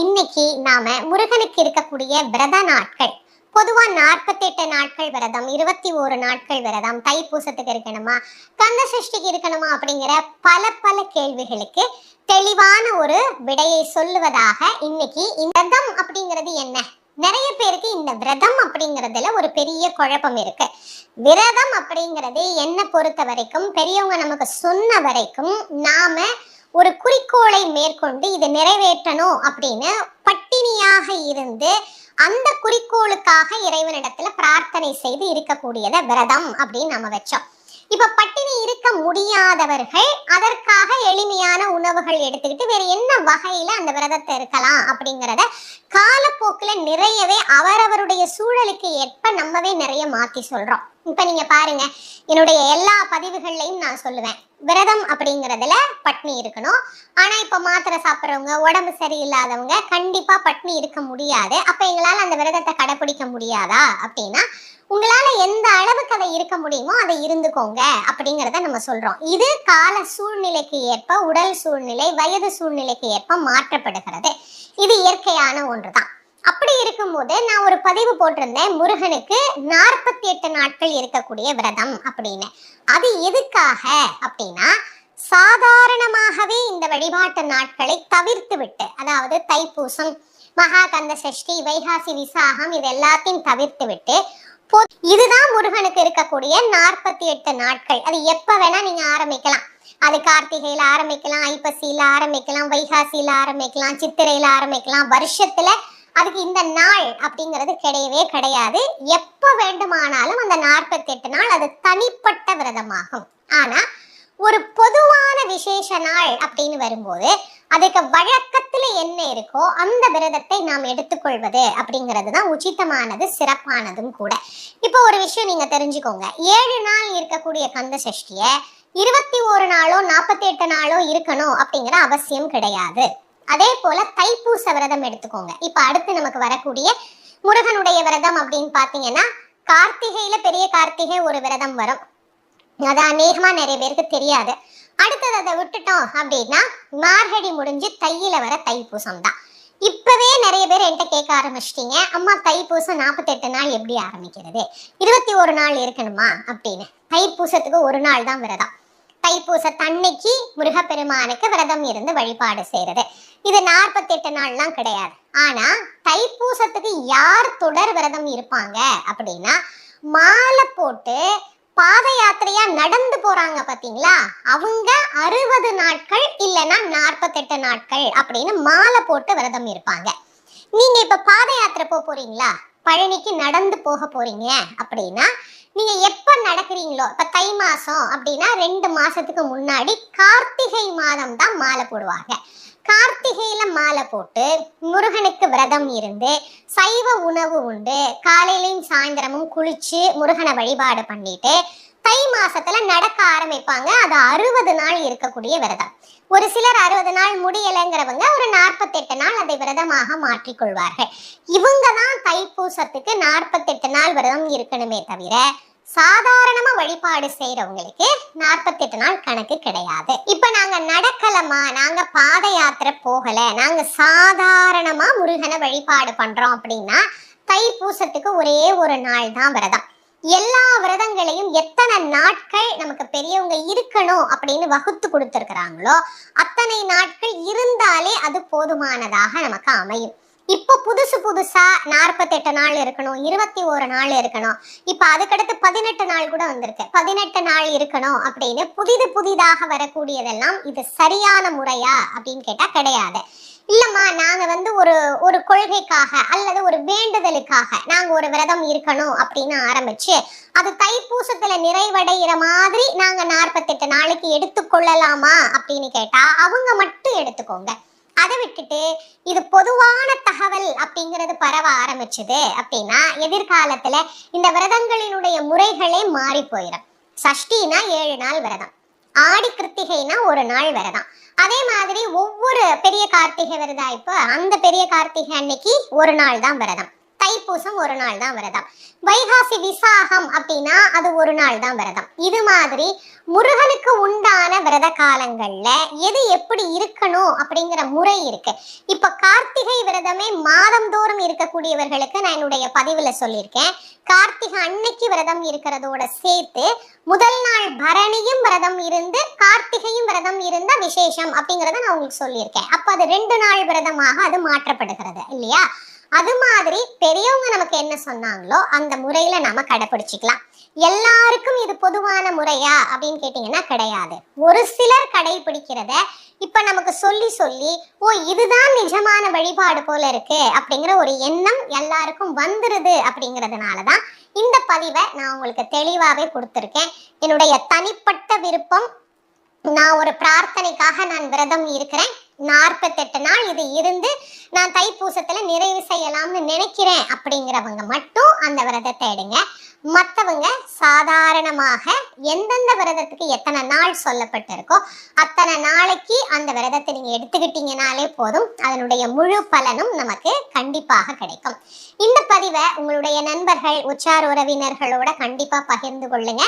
இன்னைக்கு நாம முருகனுக்கு இருக்கக்கூடிய விரத நாட்கள். பொதுவா 48 நாட்கள் விரதம் இருபத்தி ஓரு நாட்கள் விரதம் தைப்பூசத்துக்கு இருக்கணுமா கந்த சஷ்டிக்கு இருக்கணுமா அப்படிங்கிற பல பல கேள்விகளுக்கு தெளிவான ஒரு விடையை சொல்லுவதாக இன்னைக்கு இந்த விரதம் அப்படிங்கிறது என்ன? நிறைய பேருக்கு இந்த விரதம் அப்படிங்கிறதுல ஒரு பெரிய குழப்பம் இருக்கு. விரதம் அப்படிங்கிறது என்ன பொறுத்த வரைக்கும் பெரியவங்க நமக்கு சொன்ன வரைக்கும் நாம ஒரு குறிக்கோளை மேற்கொண்டு இதை நிறைவேற்றணும் அப்படின்னு பட்டினியாக இருந்து அந்த குறிக்கோளுக்காக இறைவனிடத்துல பிரார்த்தனை செய்து இருக்கக்கூடியத விரதம் அப்படின்னு நம்ம வச்சோம். இப்ப பட்டினி இருக்க முடியாதவர்கள் அதற்காக எளிமையான உணவுகள் எடுத்துக்கிட்டு வேற என்ன வகையில அந்த விரதத்தை இருக்கலாம் அப்படிங்கிறத காலப்போக்குல நிறையவே அவரவருடைய சூழலுக்கு ஏற்ப நம்மவே நிறைய மாத்தி சொல்றோம். இப்போ நீங்கள் பாருங்க. என்னுடைய எல்லா பதிவுகள்லையும் நான் சொல்லுவேன். விரதம் அப்படிங்கறதுல பட்னி இருக்கணும். ஆனால் இப்போ மாத்திரை சாப்பிட்றவங்க உடம்பு சரியில்லாதவங்க கண்டிப்பாக பட்னி இருக்க முடியாது. அப்போ எங்களால் அந்த விரதத்தை கடைப்பிடிக்க முடியாதா அப்படின்னா உங்களால் எந்த அளவுக்கு அதை இருக்க முடியுமோ அதை இருந்துக்கோங்க அப்படிங்கிறத நம்ம சொல்கிறோம் இது கால சூழ்நிலைக்கு ஏற்ப உடல் சூழ்நிலை வயது சூழ்நிலைக்கு ஏற்ப மாற்றப்படுகிறது. இது இயற்கையான ஒன்று தான் அப்படி இருக்கும்போது நான் ஒரு பதிவு போட்டிருந்தேன் முருகனுக்கு நாற்பத்தி எட்டு நாட்கள் இருக்கக்கூடிய விரதம் அப்படின்னு. அது எதுக்காக அப்படின்னா சாதாரணமாகவே இந்த வழிபாட்டு நாட்களை தவிர்த்து விட்டு அதாவது தைப்பூசம் மகாகந்த சஷ்டி வைகாசி விசாகம் இது எல்லாத்தையும் தவிர்த்து விட்டு இதுதான் முருகனுக்கு இருக்கக்கூடிய நாற்பத்தி எட்டு நாட்கள். அது எப்ப வேணா நீங்க ஆரம்பிக்கலாம். அது கார்த்திகையில ஆரம்பிக்கலாம் ஐப்பசியில ஆரம்பிக்கலாம் வைகாசியில ஆரம்பிக்கலாம் சித்திரையில ஆரம்பிக்கலாம் வருஷத்துல அதுக்கு இந்த நாள் அப்படிங்கிறது கிடையவே கிடையாது. எப்ப வேண்டுமானாலும் அந்த நாற்பத்தி எட்டு நாள் அது தனிப்பட்ட விரதமாகும். ஆனா ஒரு பொதுவான விசேஷ நாள் அப்படின்னு வரும்போது அதுக்கு வழக்கத்துல என்ன இருக்கோ அந்த விரதத்தை நாம் எடுத்துக்கொள்வது அப்படிங்கிறது தான் உச்சிதமானது சிறப்பானதும் கூட. இப்போ ஒரு விஷயம் நீங்க தெரிஞ்சுக்கோங்க. ஏழு நாள் இருக்கக்கூடிய கந்த சஷ்டிய இருபத்தி ஒரு நாளோ நாற்பத்தி எட்டு நாளோ இருக்கணும் அப்படிங்கிற அவசியம் கிடையாது. அதே போல தைப்பூச விரதம் எடுத்துக்கோங்க. இப்ப அடுத்து நமக்கு வரக்கூடிய முருகனுடைய விரதம் அப்படின்னு பாத்தீங்கன்னா கார்த்திகையில பெரிய கார்த்திகை ஒரு விரதம் வரும். அது அநேகமா நிறைய பேருக்கு தெரியாது. அடுத்தது அதை விட்டுட்டோம் அப்படின்னா மார்கழி முடிஞ்சு தையில வர தைப்பூசம் தான். இப்பவே நிறைய பேர் என்கிட்ட கேட்க ஆரம்பிச்சிட்டீங்க அம்மா தைப்பூசம் நாற்பத்தெட்டு நாள் எப்படி ஆரம்பிக்கிறது? இருபத்தி ஒரு நாள் இருக்கணுமா? அப்படின்னு. தைப்பூசத்துக்கு ஒரு நாள் தான் விரதம். தைப்பூச தன்னைக்கு முருகப்பெருமானுக்கு விரதம் இருந்து வழிபாடு செய்யறது இது நாற்பத்தெட்டு நாள்லாம் கிடையாது. ஆனா தைப்பூசத்துக்கு யார் தொடர் விரதம் இருப்பாங்க அப்படின்னா மாலை போட்டு பாத யாத்திரையா நடந்து போறாங்க பாத்தீங்களா? அவங்க அறுபது நாட்கள் இல்லைன்னா நாற்பத்தெட்டு நாட்கள் அப்படின்னு மாலை போட்டு விரதம் இருப்பாங்க. நீங்க இப்ப பாத யாத்திரை போக போறீங்களா? பழனிக்கு நடந்து போக போறீங்க அப்படின்னா நீங்க எப்ப நடக்கிறீங்களோ இப்ப தை மாசம் அப்படின்னா ரெண்டு மாசத்துக்கு முன்னாடி கார்த்திகை மாதம் தான் மாலை போடுவாங்க. கார்த்திகையில மாலை போட்டு முருகனுக்கு விரதம் இருந்து சைவ உணவு உண்டு. காலையிலையும் சாயந்தரமும் குளிச்சு முருகனை வழிபாடு பண்ணிட்டு தை மாசத்துல நடக்க ஆரம்பிப்பாங்க. அது அறுபது நாள் இருக்கக்கூடிய விரதம். ஒரு சிலர் அறுபது நாள் முடியலைங்கிறவங்க ஒரு நாற்பத்தெட்டு நாள் அதை விரதமாக மாற்றிக்கொள்வார்கள். இவங்க தான் தைப்பூசத்துக்கு நாற்பத்தெட்டு நாள் விரதம் இருக்கணுமே தவிர சாதாரணமா வழிபாடு செய்யறவங்களுக்கு நாற்பத்தெட்டு நாள் கணக்கு கிடையாது. இப்ப நாங்க நடக்கலமா நாங்க பாத யாத்திரை போகல. நாங்க சாதாரணமா முருகனை வழிபாடு பண்றோம் அப்படின்னா தைப்பூசத்துக்கு ஒரே ஒரு நாள் தான் விரதம். எல்லா விரதங்களையும் எத்தனை நாட்கள் நமக்கு பெரியவங்க இருக்கணும் அப்படின்னு வகுத்து கொடுத்துருக்கிறாங்களோ அத்தனை நாட்கள் இருந்தாலே அது போதுமானதாக நமக்கு அமையும். இப்போ புதுசு புதுசா நாற்பத்தெட்டு நாள் இருக்கணும் இருபத்தி ஒரு நாள் இருக்கணும். இப்போ அதுக்கடுத்து பதினெட்டு நாள் கூட வந்திருக்கு. பதினெட்டு நாள் இருக்கணும் அப்படின்னு புதிது புதிதாக வரக்கூடியதெல்லாம் இது சரியான முறையா அப்படின்னு கேட்டா கிடையாது. இல்லம்மா நாங்க வந்து ஒரு ஒரு கொள்கைக்காக அல்லது ஒரு வேண்டுதலுக்காக நாங்க ஒரு விரதம் இருக்கணும் அப்படின்னு ஆரம்பிச்சு அது தைப்பூசத்துல நிறைவடைகிற மாதிரி நாங்க நாற்பத்தெட்டு நாளைக்கு எடுத்துக்கொள்ளலாமா அப்படின்னு கேட்டா அவங்க மட்டும் எடுத்துக்கோங்க. அதை விட்டுட்டு இது பொதுவான தகவல் அப்படிங்கிறது பரவ ஆரம்பிச்சது அப்படின்னா எதிர்காலத்துல இந்த விரதங்களினுடைய முறைகளே மாறி போயிடும். சஷ்டினா ஏழு நாள் விரதம். ஆடி கிருத்திகைனா ஒரு நாள் விரதம். அதே மாதிரி ஒவ்வொரு பெரிய கார்த்திகை விரதம் இப்போ? அந்த பெரிய கார்த்திகை அன்னைக்கு ஒரு நாள் தான் விரதம். தைப்பூசம் ஒரு நாள் தான் விரதம். வைகாசி விசாகம் அப்படின்னா அது ஒரு நாள் தான் விரதம். இது மாதிரி முருகனுக்கு உண்டான விரத காலங்கள்ல எது எப்படி இருக்கணும் அப்படிங்கிற முறை இருக்கு. இப்ப கார்த்திகை விரதமே மாதந்தோறும் இருக்கக்கூடியவர்களுக்கு நான் என்னுடைய பதிவுல சொல்லியிருக்கேன். கார்த்திகை அன்னைக்கு விரதம் இருக்கிறதோட சேர்த்து முதல் நாள் பரணியும் விரதம் இருந்து கார்த்திகையும் விரதம் இருந்தா விசேஷம் அப்படிங்கறத நான் உங்களுக்கு சொல்லியிருக்கேன். அப்ப அது ரெண்டு நாள் விரதமாக அது மாற்றப்படுகிறது இல்லையா? அது மாதிரி பெரியவங்க நமக்கு என்ன சொன்னாங்களோ அந்த முறையில நாம கடைபிடிச்சிக்கலாம் எல்லாருக்கும் இது பொதுவான முறையா அப்படின்னு கேட்டீங்கன்னா கிடையாது. ஒரு சிலர் கடைபிடிக்கிறத இப்ப நமக்கு சொல்லி சொல்லி ஓ இதுதான் நிஜமான வழிபாடு போல இருக்கு அப்படிங்கிற ஒரு எண்ணம் எல்லாருக்கும் வந்துருது அப்படிங்கிறதுனாலதான் இந்த பதிவை நான் உங்களுக்கு தெளிவாகவே கொடுத்துருக்கேன். என்னுடைய தனிப்பட்ட விருப்பம் நான் ஒரு பிரார்த்தனைக்காக நான் விரதம் இருக்கிறேன். நாற்பத்தெட்டு நாள் இது இருந்து நான் தைப்பூசத்துல நிறைவு செய்யலாம்னு நினைக்கிறேன் அப்படிங்கிறவங்க மட்டும் அந்த விரதத்தை எடுங்க. மற்றவங்க சாதாரணமாக எந்தெந்த விரதத்துக்கு எத்தனை நாள் சொல்லப்பட்டிருக்கோ அத்தனை நாளைக்கு அந்த விரதத்தை நீங்க எடுத்துக்கிட்டீங்கனாலே போதும். அதனுடைய முழு பலனும் நமக்கு கண்டிப்பாக கிடைக்கும். இந்த பதிவை உங்களுடைய நண்பர்கள் உச்சார் உறவினர்களோட கண்டிப்பா பகிர்ந்து கொள்ளுங்க.